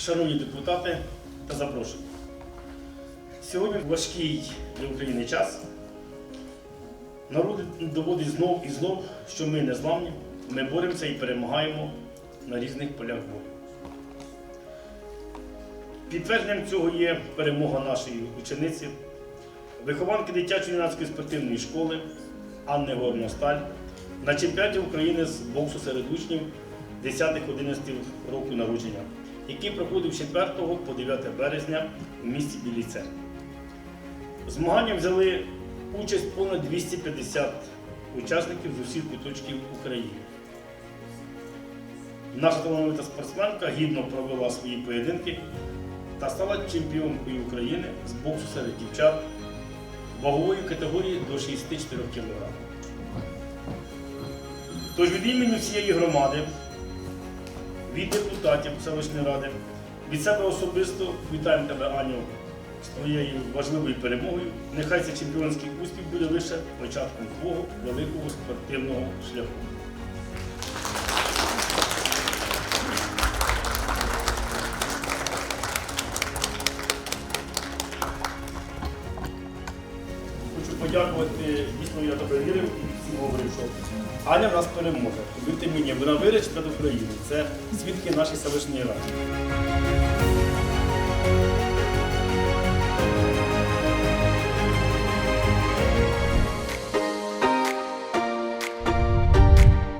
шановні депутати та запрошені. Сьогодні важкий для України час. Народ доводить знов і знов, що ми не зламні, ми боремося і перемагаємо на різних полях бою. Підтвердженням цього є перемога нашої учениці, вихованки дитячої юнацької спортивної школи Анни Горносталь на чемпіонаті України з боксу серед учнів 10-11 року народження, який проходив з 4 по 9 березня в місті Білій Церкві. В змаганнях взяли участь понад 250 учасників з усіх куточків України. Наша талановита спортсменка гідно провела свої поєдинки та стала чемпіонкою України з боксу серед дівчат вагової категорії до 64 кг. Тож від імені всієї громади, від депутатів селищної ради, від себе особисто вітаємо тебе, Аню, з твоєю важливою перемогою. Нехай цей чемпіонський успіх буде лише початком твого великого спортивного шляху. Подякувати, дійсно я тебе вірив і всім говорив, що Аня в нас переможе. Повірте мені, вона вирішить перед Україною. Це свідки нашої селищної ради.